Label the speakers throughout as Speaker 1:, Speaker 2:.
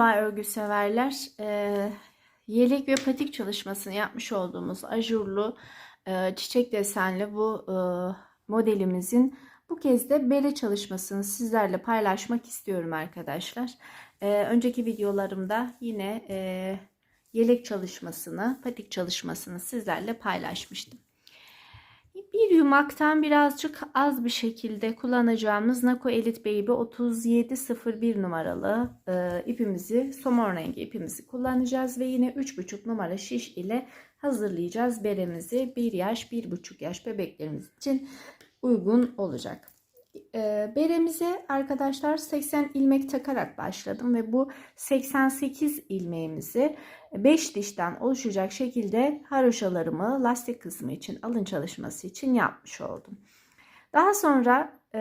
Speaker 1: Merhaba örgü severler. Ee, yelek ve patik çalışmasını yapmış olduğumuz ajurlu e, çiçek desenli bu e, modelimizin bu kez de bere çalışmasını sizlerle paylaşmak istiyorum arkadaşlar. Ee, önceki videolarımda yine e, yelek çalışmasını, patik çalışmasını sizlerle paylaşmıştım. Bir yumaktan birazcık az bir şekilde kullanacağımız Nako Elite Baby 3701 numaralı e, ipimizi, somon rengi ipimizi kullanacağız ve yine 3,5 numara şiş ile hazırlayacağız beremizi. 1 yaş, 1,5 yaş bebeklerimiz için uygun olacak. E, beremize arkadaşlar 80 ilmek takarak başladım ve bu 88 ilmeğimizi 5 dişten oluşacak şekilde haroşalarımı lastik kısmı için alın çalışması için yapmış oldum. Daha sonra e,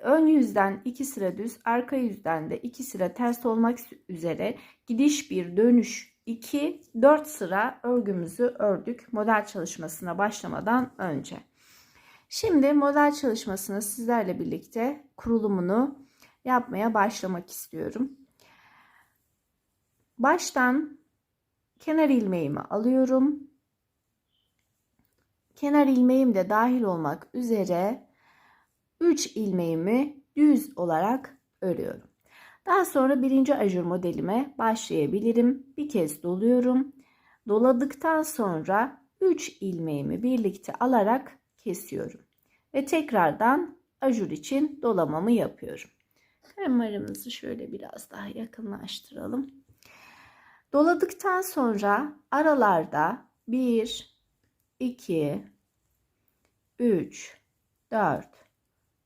Speaker 1: ön yüzden 2 sıra düz, arka yüzden de 2 sıra ters olmak üzere gidiş bir dönüş 2 4 sıra örgümüzü ördük model çalışmasına başlamadan önce. Şimdi model çalışmasını sizlerle birlikte kurulumunu yapmaya başlamak istiyorum. Baştan kenar ilmeğimi alıyorum. Kenar ilmeğim de dahil olmak üzere 3 ilmeğimi düz olarak örüyorum. Daha sonra birinci ajur modelime başlayabilirim. Bir kez doluyorum. Doladıktan sonra 3 ilmeğimi birlikte alarak kesiyorum. Ve tekrardan ajur için dolamamı yapıyorum. Kameramızı şöyle biraz daha yakınlaştıralım. Doladıktan sonra aralarda 1, 2, 3, 4,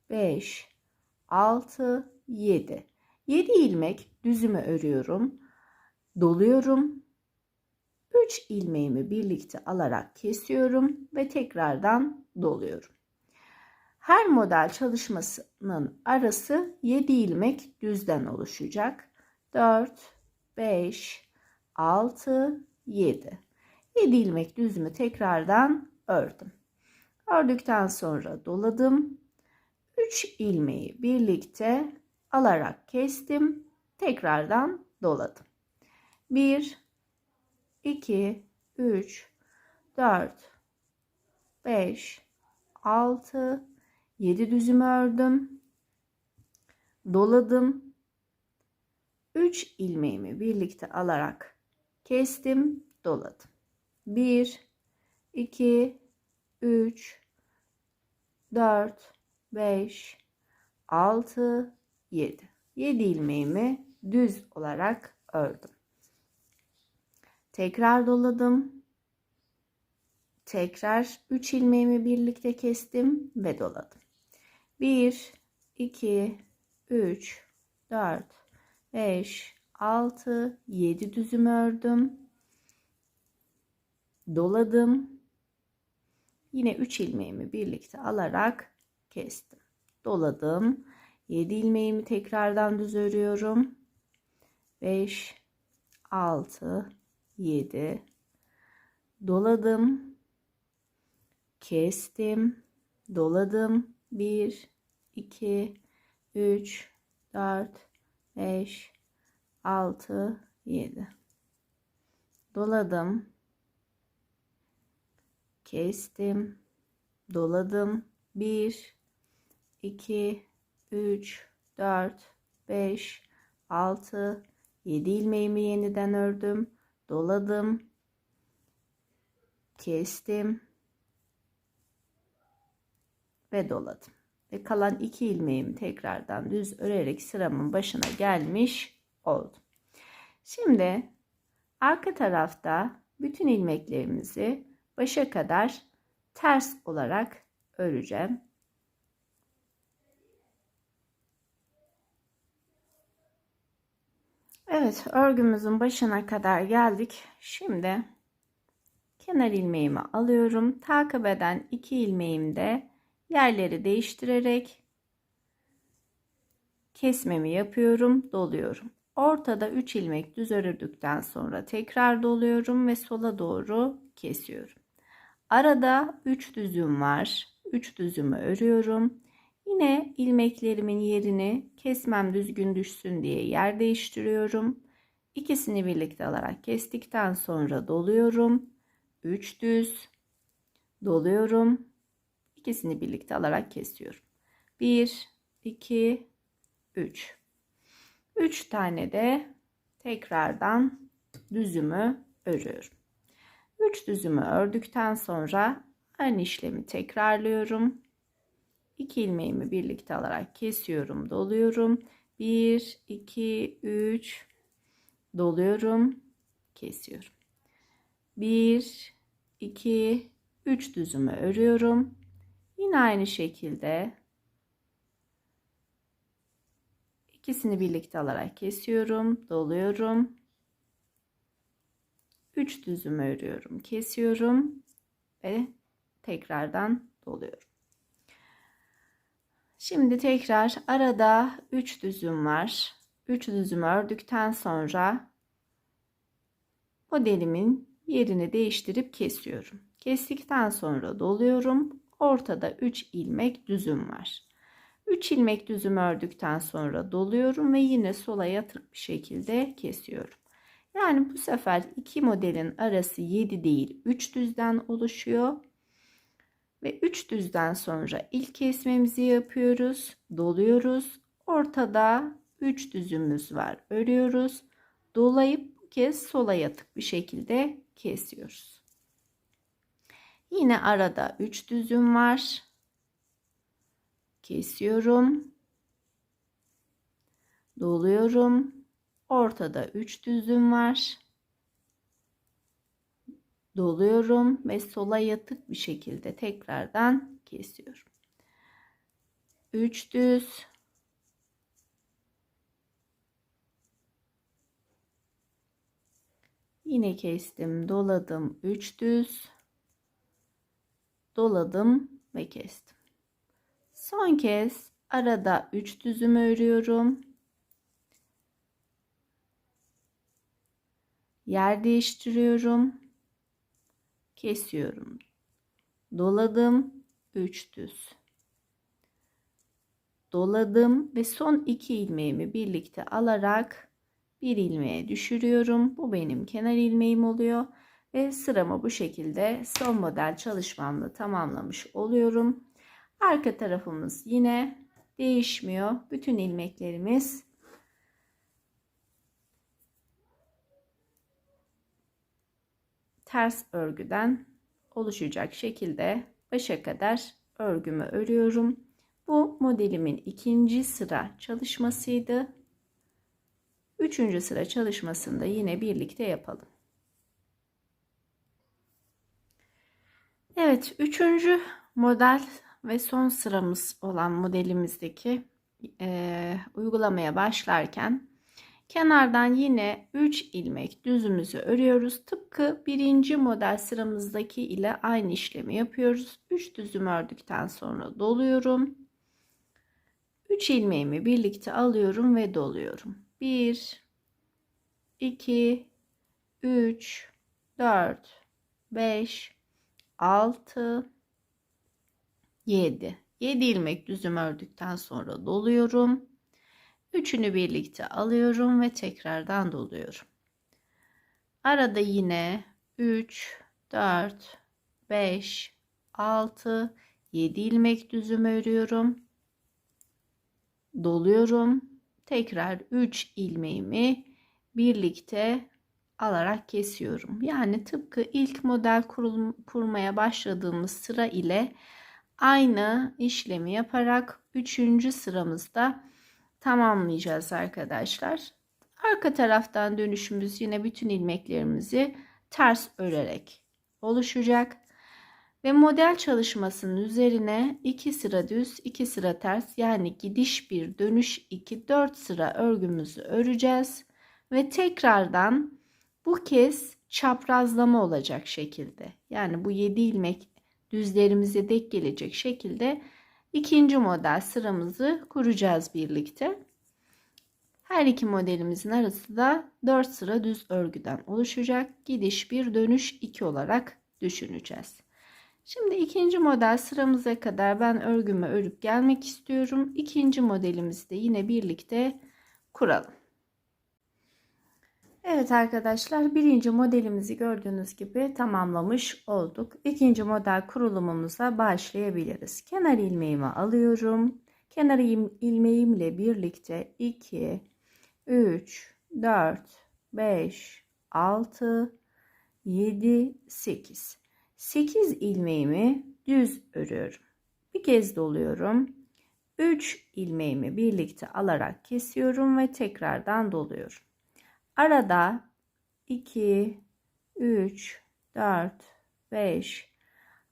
Speaker 1: 5, 6, 7. 7 ilmek düzümü örüyorum. Doluyorum. 3 ilmeğimi birlikte alarak kesiyorum ve tekrardan doluyorum. Her model çalışmasının arası 7 ilmek düzden oluşacak. 4, 5, 6, 7. 7 ilmek düzümü tekrardan ördüm. Ördükten sonra doladım. 3 ilmeği birlikte alarak kestim. Tekrardan doladım. 1, 2, 3, 4, 5, 6, 7 düzümü ördüm. Doladım. 3 ilmeğimi birlikte alarak kestim, doladım. 1 2 3 4 5 6 7. 7 ilmeğimi düz olarak ördüm. Tekrar doladım. Tekrar 3 ilmeğimi birlikte kestim ve doladım. 1 2 3 4 5 6 7 düzüm ördüm. Doladım. Yine 3 ilmeğimi birlikte alarak kestim. Doladım. 7 ilmeğimi tekrardan düz örüyorum. 5 6 7 doladım kestim doladım 1 2 3 4 5 6 7 doladım. Kestim. Doladım. 1 2 3 4 5 6 7 ilmeğimi yeniden ördüm. Doladım. Kestim. Ve doladım. Ve kalan iki ilmeğimi tekrardan düz örerek sıramın başına gelmiş oldum. Şimdi arka tarafta bütün ilmeklerimizi başa kadar ters olarak öreceğim. Evet örgümüzün başına kadar geldik. Şimdi kenar ilmeğimi alıyorum. Takip eden iki ilmeğimde yerleri değiştirerek kesmemi yapıyorum, doluyorum. Ortada 3 ilmek düz ördükten sonra tekrar doluyorum ve sola doğru kesiyorum. Arada 3 düzüm var. 3 düzümü örüyorum. Yine ilmeklerimin yerini kesmem düzgün düşsün diye yer değiştiriyorum. İkisini birlikte alarak kestikten sonra doluyorum. 3 düz doluyorum. İkisini birlikte alarak kesiyorum. 1 2 3 3 tane de tekrardan düzümü örüyorum. 3 düzümü ördükten sonra aynı işlemi tekrarlıyorum. 2 ilmeğimi birlikte alarak kesiyorum, doluyorum. 1 2 3 doluyorum, kesiyorum. 1 2 3 düzümü örüyorum. Yine aynı şekilde ikisini birlikte alarak kesiyorum, doluyorum. 3 düzümü örüyorum, kesiyorum ve tekrardan doluyorum. Şimdi tekrar arada 3 düzüm var. 3 düzüm ördükten sonra modelimin yerini değiştirip kesiyorum. Kestikten sonra doluyorum. Ortada 3 ilmek düzüm var. 3 ilmek düzüm ördükten sonra doluyorum ve yine sola yatık bir şekilde kesiyorum. Yani bu sefer iki modelin arası 7 değil 3 düzden oluşuyor. Ve 3 düzden sonra ilk kesmemizi yapıyoruz. Doluyoruz. Ortada 3 düzümüz var. Örüyoruz. Dolayıp bu kez sola yatık bir şekilde kesiyoruz. Yine arada 3 düzüm var. Kesiyorum. Doluyorum. Ortada 3 düzüm var. Doluyorum ve sola yatık bir şekilde tekrardan kesiyorum. 3 düz. Yine kestim, doladım, 3 düz. Doladım ve kestim. Son kez arada 3 düzüm örüyorum. Yer değiştiriyorum. Kesiyorum. Doladım. 3 düz. Doladım ve son 2 ilmeğimi birlikte alarak bir ilmeğe düşürüyorum. Bu benim kenar ilmeğim oluyor ve sıramı bu şekilde son model çalışmamla tamamlamış oluyorum. Arka tarafımız yine değişmiyor. Bütün ilmeklerimiz ters örgüden oluşacak şekilde başa kadar örgümü örüyorum. Bu modelimin ikinci sıra çalışmasıydı. Üçüncü sıra çalışmasında yine birlikte yapalım. Evet, üçüncü model ve son sıramız olan modelimizdeki e, uygulamaya başlarken kenardan yine 3 ilmek düzümüzü örüyoruz. Tıpkı birinci model sıramızdaki ile aynı işlemi yapıyoruz. 3 düzüm ördükten sonra doluyorum. 3 ilmeğimi birlikte alıyorum ve doluyorum. 1 2 3 4 5 6 7 7 ilmek düzüm ördükten sonra doluyorum. Üçünü birlikte alıyorum ve tekrardan doluyorum. Arada yine 3 4 5 6 7 ilmek düzüm örüyorum. Doluyorum. Tekrar 3 ilmeğimi birlikte alarak kesiyorum. Yani tıpkı ilk model kurul, kurmaya başladığımız sıra ile aynı işlemi yaparak 3. sıramızda tamamlayacağız arkadaşlar. Arka taraftan dönüşümüz yine bütün ilmeklerimizi ters örerek oluşacak. Ve model çalışmasının üzerine 2 sıra düz 2 sıra ters yani gidiş 1 dönüş 2 4 sıra örgümüzü öreceğiz. Ve tekrardan bu kez çaprazlama olacak şekilde yani bu 7 ilmek düzlerimize dek gelecek şekilde ikinci model sıramızı kuracağız birlikte. Her iki modelimizin arası da 4 sıra düz örgüden oluşacak. Gidiş 1 dönüş 2 olarak düşüneceğiz. Şimdi ikinci model sıramıza kadar ben örgümü örüp gelmek istiyorum. İkinci modelimizi de yine birlikte kuralım. Evet arkadaşlar birinci modelimizi gördüğünüz gibi tamamlamış olduk. İkinci model kurulumumuza başlayabiliriz. Kenar ilmeğimi alıyorum. Kenar il- ilmeğimle birlikte 2, 3, 4, 5, 6, 7, 8. 8 ilmeğimi düz örüyorum. Bir kez doluyorum. 3 ilmeğimi birlikte alarak kesiyorum ve tekrardan doluyorum. Arada 2, 3, 4, 5,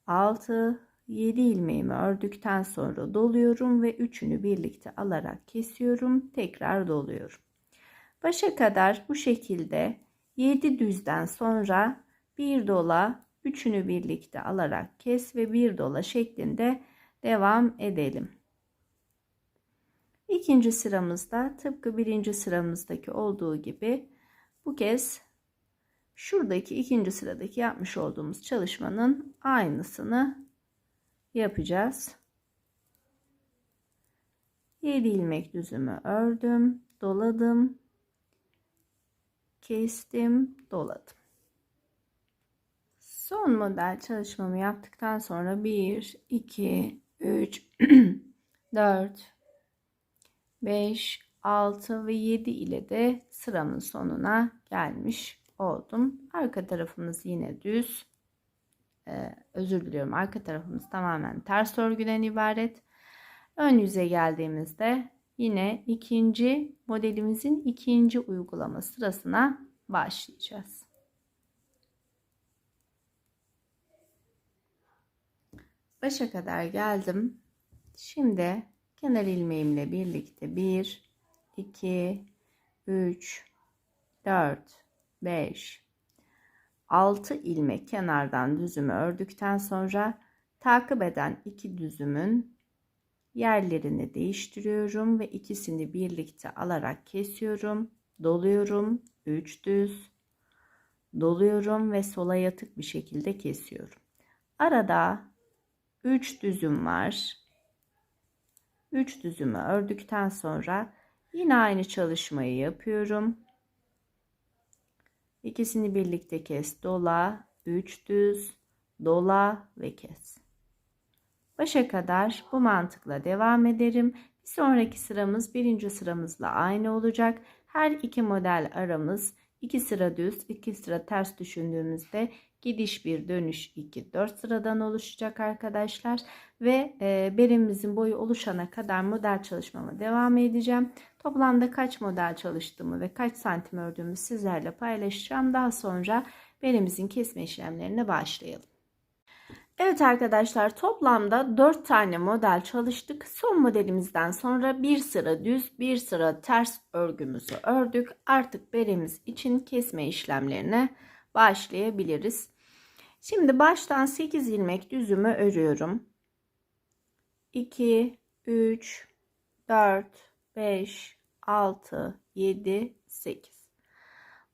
Speaker 1: 6, 7 ilmeğimi ördükten sonra doluyorum ve üçünü birlikte alarak kesiyorum. Tekrar doluyorum. Başa kadar bu şekilde 7 düzden sonra bir dola, üçünü birlikte alarak kes ve bir dola şeklinde devam edelim. İkinci sıramızda tıpkı birinci sıramızdaki olduğu gibi bu kez şuradaki ikinci sıradaki yapmış olduğumuz çalışmanın aynısını yapacağız. 7 ilmek düzümü ördüm, doladım, kestim, doladım. Son model çalışmamı yaptıktan sonra 1, 2, 3, 4, 5, 6 ve 7 ile de sıramın sonuna gelmiş oldum. Arka tarafımız yine düz. Ee, özür diliyorum. Arka tarafımız tamamen ters örgüden ibaret. Ön yüze geldiğimizde yine ikinci modelimizin ikinci uygulama sırasına başlayacağız. Başa kadar geldim. Şimdi kenar ilmeğimle birlikte 1 2 3 4 5 6 ilmek kenardan düzümü ördükten sonra takip eden iki düzümün yerlerini değiştiriyorum ve ikisini birlikte alarak kesiyorum. Doluyorum. 3 düz. Doluyorum ve sola yatık bir şekilde kesiyorum. Arada 3 düzüm var. 3 düzümü ördükten sonra yine aynı çalışmayı yapıyorum. İkisini birlikte kes, dola, 3 düz, dola ve kes. Başa kadar bu mantıkla devam ederim. Bir sonraki sıramız birinci sıramızla aynı olacak. Her iki model aramız iki sıra düz, iki sıra ters düşündüğümüzde gidiş bir dönüş 2 4 sıradan oluşacak arkadaşlar ve e, berimimizin boyu oluşana kadar model çalışmama devam edeceğim. Toplamda kaç model çalıştığımı ve kaç santim ördüğümü sizlerle paylaşacağım. Daha sonra berimizin kesme işlemlerine başlayalım. Evet arkadaşlar toplamda 4 tane model çalıştık. Son modelimizden sonra bir sıra düz bir sıra ters örgümüzü ördük. Artık beremiz için kesme işlemlerine başlayabiliriz. Şimdi baştan 8 ilmek düzümü örüyorum. 2, 3, 4, 5, 6, 7, 8.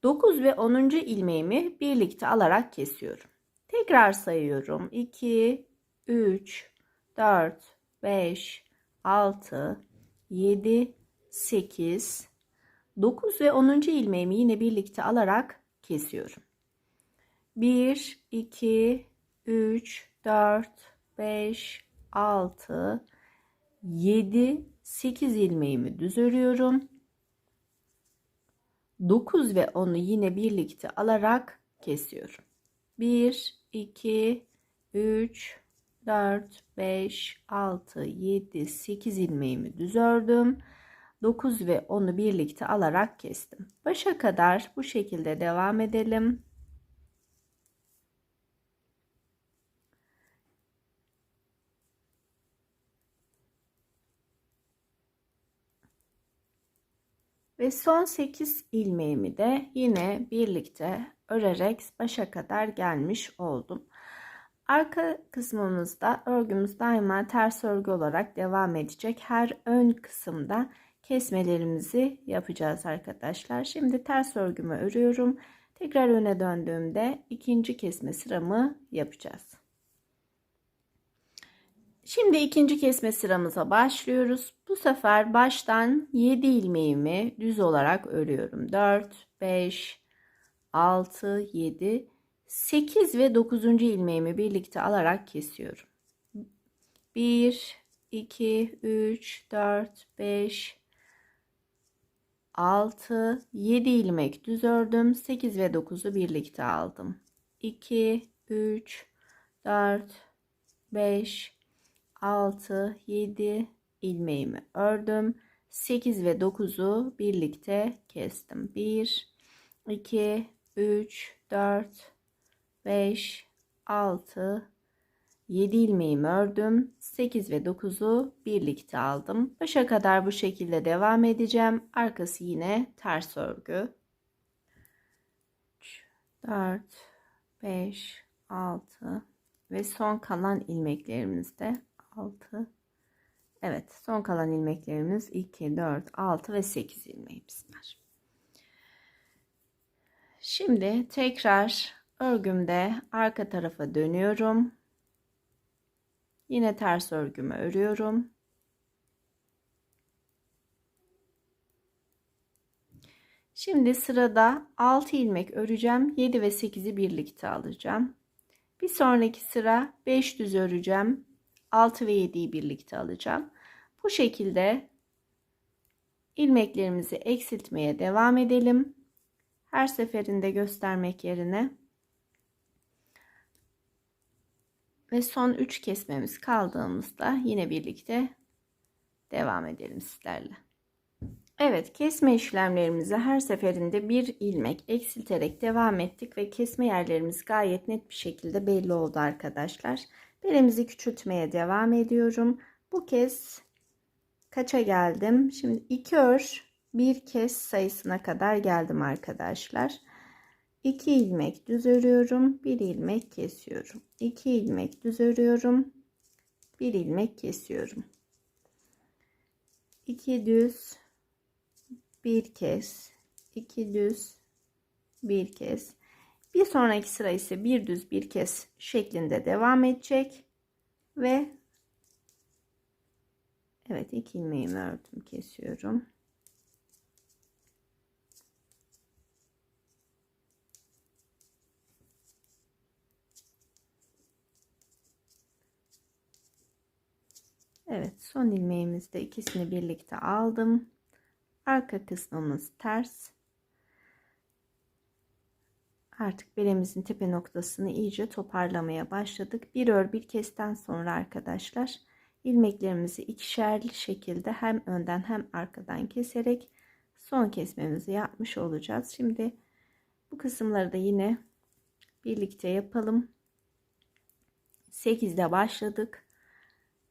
Speaker 1: 9 ve 10. ilmeğimi birlikte alarak kesiyorum. Tekrar sayıyorum. 2, 3, 4, 5, 6, 7, 8, 9 ve 10. ilmeğimi yine birlikte alarak kesiyorum. 1, 2, 3, 4, 5, 6, 7, 8 ilmeğimi düz örüyorum. 9 ve 10'u yine birlikte alarak kesiyorum. 1, 2, 3, 4, 5, 6, 7, 8 ilmeğimi düz ördüm. 9 ve 10'u birlikte alarak kestim. Başa kadar bu şekilde devam edelim. Son 8 ilmeğimi de yine birlikte örerek başa kadar gelmiş oldum. Arka kısmımızda örgümüz daima ters örgü olarak devam edecek. Her ön kısımda kesmelerimizi yapacağız arkadaşlar. Şimdi ters örgümü örüyorum. Tekrar öne döndüğümde ikinci kesme sıramı yapacağız. Şimdi ikinci kesme sıramıza başlıyoruz. Bu sefer baştan 7 ilmeğimi düz olarak örüyorum. 4, 5, 6, 7, 8 ve 9. ilmeğimi birlikte alarak kesiyorum. 1, 2, 3, 4, 5, 6, 7 ilmek düz ördüm. 8 ve 9'u birlikte aldım. 2, 3, 4, 5, 6, 7 ilmeğimi ördüm. 8 ve 9'u birlikte kestim. 1, 2, 3, 4, 5, 6, 7 ilmeğimi ördüm. 8 ve 9'u birlikte aldım. Başa kadar bu şekilde devam edeceğim. Arkası yine ters örgü. 3, 4, 5, 6 ve son kalan ilmeklerimizde 6 Evet son kalan ilmeklerimiz 2 4 6 ve 8 ilmeğimiz var. Şimdi tekrar örgümde arka tarafa dönüyorum. Yine ters örgümü örüyorum. Şimdi sırada 6 ilmek öreceğim. 7 ve 8'i birlikte alacağım. Bir sonraki sıra 5 düz öreceğim. 6 ve 7'yi birlikte alacağım. Bu şekilde ilmeklerimizi eksiltmeye devam edelim. Her seferinde göstermek yerine ve son 3 kesmemiz kaldığımızda yine birlikte devam edelim sizlerle. Evet kesme işlemlerimizi her seferinde bir ilmek eksilterek devam ettik ve kesme yerlerimiz gayet net bir şekilde belli oldu arkadaşlar. Belimizi küçültmeye devam ediyorum. Bu kez kaça geldim? Şimdi 2 ör bir kez sayısına kadar geldim arkadaşlar. 2 ilmek düz örüyorum. 1 ilmek kesiyorum. 2 ilmek düz örüyorum. 1 ilmek kesiyorum. 2 düz bir kez, 2 düz bir kez. Bir sonraki sıra ise bir düz bir kez şeklinde devam edecek ve evet iki ilmeğimi ördüm kesiyorum. Evet son ilmeğimizde ikisini birlikte aldım. Arka kısmımız ters. Artık belimizin tepe noktasını iyice toparlamaya başladık. Bir ör bir kesten sonra arkadaşlar ilmeklerimizi ikişerli şekilde hem önden hem arkadan keserek son kesmemizi yapmış olacağız. Şimdi bu kısımları da yine birlikte yapalım. 8'de başladık.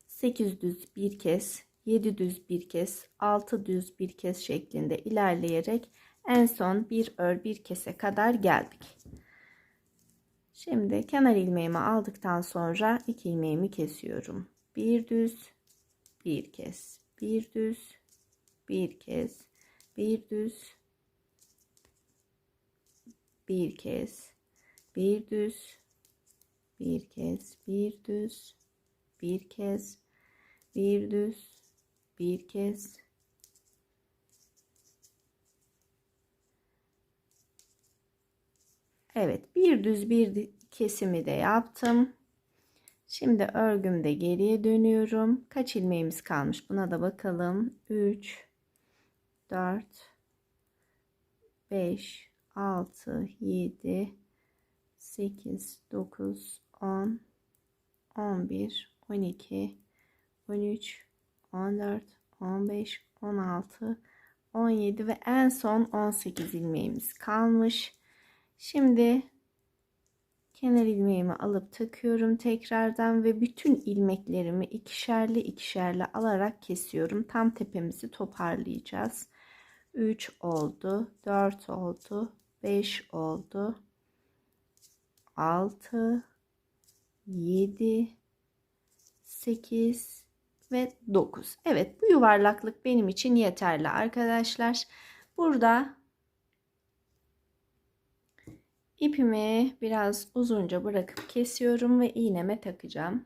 Speaker 1: 8 düz bir kez, 7 düz bir kez, 6 düz bir kez şeklinde ilerleyerek en son bir ör bir kese kadar geldik. Şimdi kenar ilmeğimi aldıktan sonra iki ilmeğimi kesiyorum. Bir düz, bir kez, bir düz, bir kez, bir düz, bir kez, bir düz, bir kez, bir düz, bir kez, bir düz, bir kez, Evet bir düz bir kesimi de yaptım. Şimdi örgümde geriye dönüyorum. Kaç ilmeğimiz kalmış buna da bakalım. 3 4 5 6 7 8 9 10 11 12 13 14 15 16 17 ve en son 18 ilmeğimiz kalmış. Şimdi kenar ilmeğimi alıp takıyorum tekrardan ve bütün ilmeklerimi ikişerli ikişerli alarak kesiyorum. Tam tepemizi toparlayacağız. 3 oldu, 4 oldu, 5 oldu. 6 7 8 ve 9. Evet bu yuvarlaklık benim için yeterli arkadaşlar. Burada İpimi biraz uzunca bırakıp kesiyorum ve iğneme takacağım.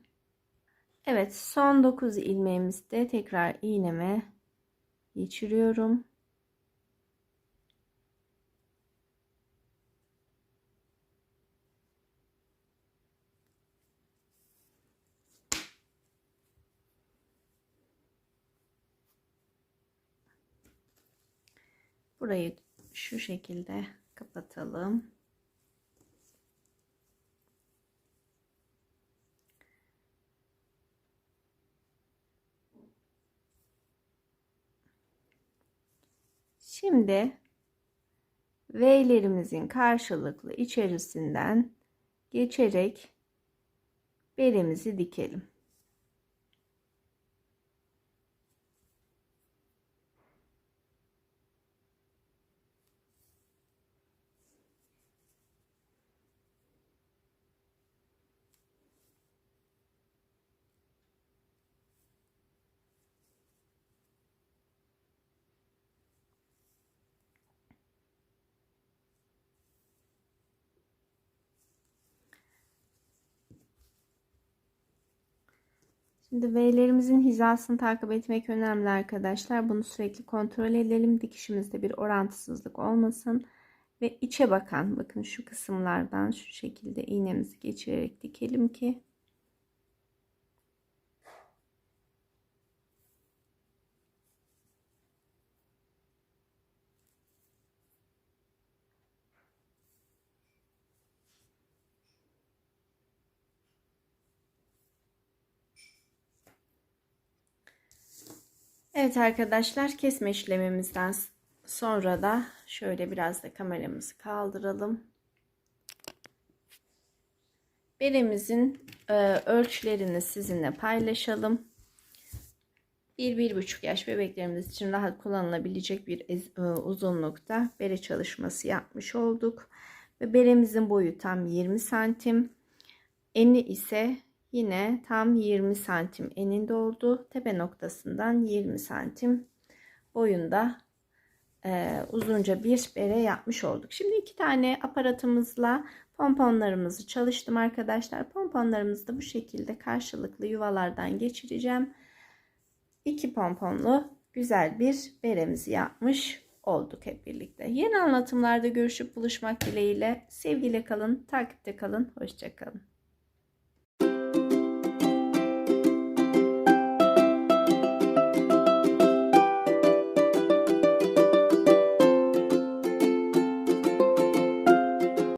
Speaker 1: Evet son 9 ilmeğimizde tekrar iğneme geçiriyorum. Burayı şu şekilde kapatalım. Şimdi V'lerimizin karşılıklı içerisinden geçerek belimizi dikelim. V'lerimizin hizasını takip etmek önemli arkadaşlar. Bunu sürekli kontrol edelim. Dikişimizde bir orantısızlık olmasın. Ve içe bakan bakın şu kısımlardan şu şekilde iğnemizi geçirerek dikelim ki Evet arkadaşlar kesme işlemimizden sonra da şöyle biraz da kameramızı kaldıralım. Beremizin e, ölçülerini sizinle paylaşalım. 1-1,5 yaş bebeklerimiz için rahat kullanılabilecek bir e, uzunlukta bere çalışması yapmış olduk. Ve beremizin boyu tam 20 santim. Eni ise Yine tam 20 santim eninde oldu. Tepe noktasından 20 santim boyunda e, uzunca bir bere yapmış olduk. Şimdi iki tane aparatımızla pomponlarımızı çalıştım arkadaşlar. Pomponlarımızı da bu şekilde karşılıklı yuvalardan geçireceğim. İki pomponlu güzel bir beremizi yapmış olduk hep birlikte. Yeni anlatımlarda görüşüp buluşmak dileğiyle. Sevgiyle kalın, takipte kalın, hoşçakalın.